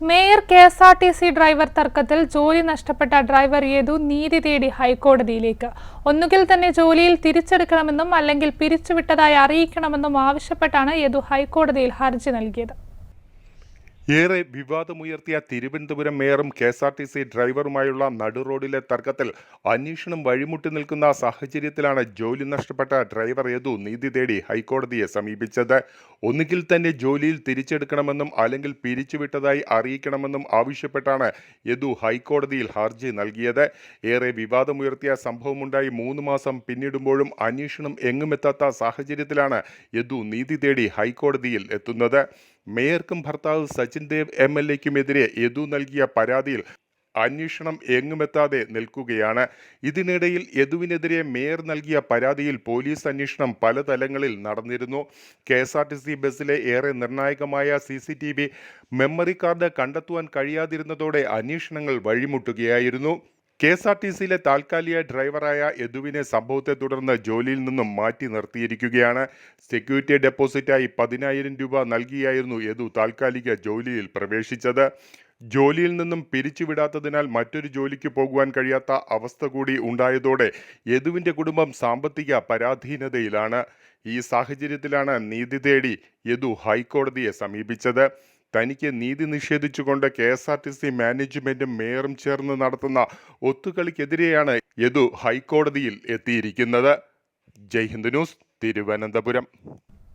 Mayor K S R T C driver തർക്കത്തിൽ ജോലി നഷ്ടപ്പെട്ട ഡ്രൈവർ യേതു നീതി തേടി ഹൈക്കോടതിയിലേക്ക്. ഒന്നുകിൽ തന്നെ ജോലിയിൽ തിരിച്ചെടുക്കണമെന്നും അല്ലെങ്കിൽ പിരിച്ചുവിട്ടതായി അറിയിക്കണമെന്നും ആവശ്യപ്പെട്ടാണ് യേതു ഹൈക്കോടതിയിൽ ഹർജി നൽകിയത്. ഏറെ വിവാദമുയർത്തിയ Thiruvananthapuram മേയറും K S R T C ഡ്രൈവറുമായുള്ള നടുറോഡിലെ തർക്കത്തിൽ അന്വേഷണം വഴിമുട്ടി നിൽക്കുന്ന സാഹചര്യത്തിലാണ് ജോലി നഷ്ടപ്പെട്ട ഡ്രൈവർ യദു നീതി തേടി ഹൈക്കോടതിയെ സമീപിച്ചത്. ഒന്നുകിൽ തന്നെ ജോലിയിൽ തിരിച്ചെടുക്കണമെന്നും അല്ലെങ്കിൽ പിരിച്ചുവിട്ടതായി അറിയിക്കണമെന്നും ആവശ്യപ്പെട്ടാണ് യദു ഹൈക്കോടതിയിൽ ഹർജി നൽകിയത്. ഏറെ വിവാദമുയർത്തിയ സംഭവമുണ്ടായി മൂന്ന് മാസം പിന്നിടുമ്പോഴും അന്വേഷണം എങ്ങുമെത്താത്ത സാഹചര്യത്തിലാണ് യദു നീതി തേടി ഹൈക്കോടതിയിൽ എത്തുന്നത്. മേയർക്കും ഭർത്താവ് സച്ചിൻ ദേവ് എം എൽ എക്കുമെതിരെ യദു നൽകിയ പരാതിയിൽ അന്വേഷണം എങ്ങുമെത്താതെ നിൽക്കുകയാണ്. ഇതിനിടയിൽ യദുവിനെതിരെ മേയർ നൽകിയ പരാതിയിൽ പോലീസ് അന്വേഷണം പല തലങ്ങളിൽ നടന്നിരുന്നു. K S R T C ബസ്സിലെ ഏറെ നിർണായകമായ C C T V memory card കണ്ടെത്തുവാൻ കഴിയാതിരുന്നതോടെ അന്വേഷണങ്ങൾ വഴിമുട്ടുകയായിരുന്നു. കെ എസ് ആർ ടി സിയിലെ താൽക്കാലിക ഡ്രൈവറായ യദുവിനെ സംഭവത്തെ തുടർന്ന് ജോലിയിൽ നിന്നും മാറ്റി നിർത്തിയിരിക്കുകയാണ്. സെക്യൂരിറ്റി ഡെപ്പോസിറ്റായി പതിനായിരം രൂപ നൽകിയായിരുന്നു യദു താൽക്കാലിക ജോലിയിൽ പ്രവേശിച്ചത്. ജോലിയിൽ നിന്നും പിരിച്ചുവിടാത്തതിനാൽ മറ്റൊരു ജോലിക്ക് പോകുവാൻ കഴിയാത്ത അവസ്ഥ കൂടി ഉണ്ടായതോടെ യദുവിന്റെ കുടുംബം സാമ്പത്തിക പരാധീനതയിലാണ്. ഈ സാഹചര്യത്തിലാണ് നീതി തേടി യദു ഹൈക്കോടതിയെ സമീപിച്ചത്. തനിക്ക് നീതി നിഷേധിച്ചുകൊണ്ട് K S R T C മാനേജ്മെന്റും മേയറും ചേർന്ന് നടത്തുന്ന ഒത്തുകളിക്കെതിരെയാണ് യദു ഹൈക്കോടതിയിൽ എത്തിയിരിക്കുന്നത്. ജയ് ഹിന്ദ് ന്യൂസ് തിരുവനന്തപുരം.